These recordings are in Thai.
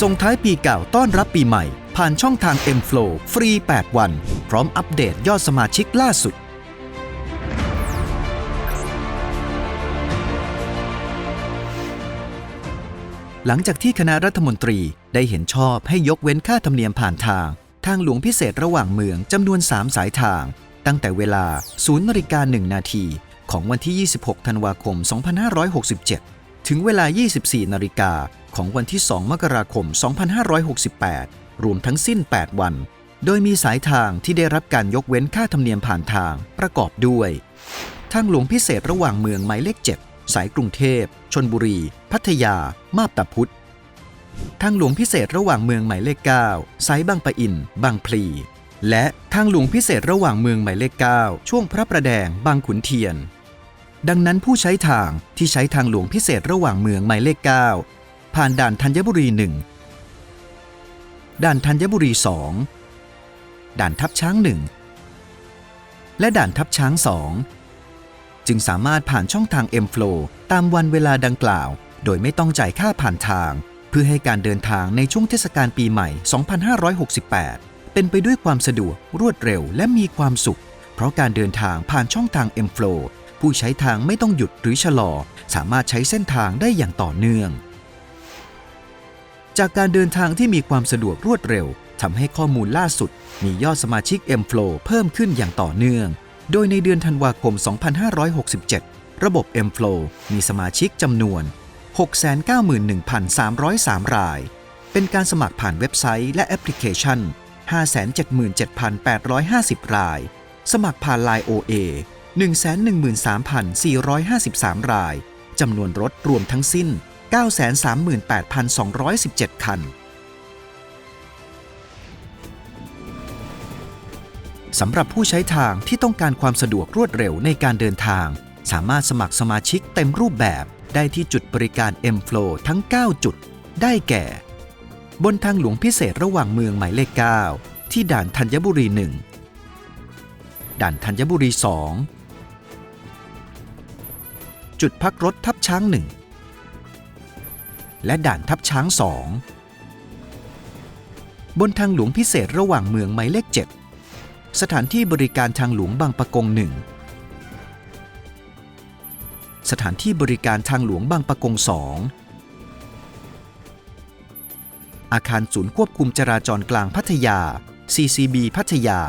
ส่งท้ายปีเก่าต้อนรับปีใหม่ ผ่านช่องทาง M Flow ฟรี 8 วัน พร้อมอัปเดตยอดสมาชิกล่าสุดหลังจากที่คณะรัฐมนตรีได้เห็นชอบให้ยกเว้นค่าธรรมเนียมผ่านทาง ทางหลวงพิเศษระหว่างเมืองจำนวน 3 สายทาง ตั้งแต่เวลา0นาฬิกา1นาทีของวันที่ 26 ธันวาคม 2567 ถึงเวลา 24 นาฬิกา ของวันที่ 2 มกราคม 2568 รวมทั้งสิ้น 8 วัน โดยมีสายทางที่ได้รับการยกเว้นค่าธรรมเนียมผ่านทางประกอบด้วย ทางหลวงพิเศษระหว่างเมืองหมายเลข 7 สายกรุงเทพ ชนบุรี พัทยา มาบตาพุธทางหลวงพิเศษระหว่างเมืองหมายเลข 9 สายบางปะอิน บางพลี และทางหลวงพิเศษระหว่างเมืองหมายเลข 9 ช่วงพระประแดง บางขุนเทียน ดังนั้นผู้ใช้ทางที่ใช้ทางหลวงพิเศษระหว่างเมืองหมายเลข 9 ผ่านด่านธัญบุรี1ด่านธัญบุรี2ด่านทับช้าง1และด่านทับช้าง2จึงสามารถผ่านช่องทาง M Flow ตามวันเวลาดังกล่าว โดยไม่ต้องจ่ายค่าผ่านทาง เพื่อให้การเดินทางในช่วงเทศกาลปีใหม่ 2568 เป็นไปด้วยความสะดวกรวดเร็วและมีความสุข เพราะการเดินทางผ่านช่องทาง M Flow ผู้ใช้ทางไม่ต้องหยุดหรือชะลอ สามารถใช้เส้นทางได้อย่างต่อเนื่อง จากการเดินทางที่มีความสะดวกรวดเร็วทำให้ข้อมูลล่าสุด มียอดสมาชิก M Flow เพิ่มขึ้นอย่างต่อเนื่อง โดยในเดือนธันวาคม 2567 ระบบ M Flow มีสมาชิกจำนวน 691,303 ราย เป็นการสมัครผ่านเว็บไซต์และแอปพลิเคชัน 577,850 ราย สมัครผ่าน Line OA 113,453 ราย จำนวนรถรวมทั้งสิ้น 938,217 คัน สำหรับผู้ใช้ทางที่ต้องการความสะดวกรวดเร็วในการเดินทาง สามารถสมัครสมาชิกเต็มรูปแบบได้ที่จุดบริการ M Flow ทั้ง 9 จุด ได้แก่ บนทางหลวงพิเศษระหว่างเมืองหมายเลข 9 ที่ด่านธัญบุรี 1 ด่านธัญบุรี 2 จุดพักรถทับช้าง 1 และด่านทับช้าง2บนทางหลวงพิเศษระหว่างเมืองหมายเลข 7 สถานที่บริการทางหลวงบางปะกง1สถานที่บริการทางหลวงบางปะกง2องอาคารศูนย์ควบคุมจราจรกลางพัทยา CCB พัทยา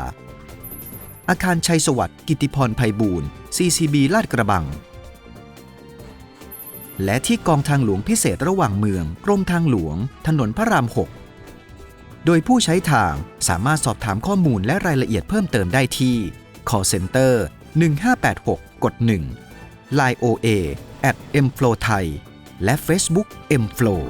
อาคารชัยสวัสดิ์กิติพรไพบูลย์ CCB ลาดกระบัง และที่กองทางหลวงพิเศษระหว่างเมือง กรมทางหลวง ถนนพระราม 6 โดยผู้ใช้ทางสามารถสอบถามข้อมูลและรายละเอียดเพิ่มเติมได้ที่ call center 1586 กด 1 Line OA at mflow thai และ Facebook mflow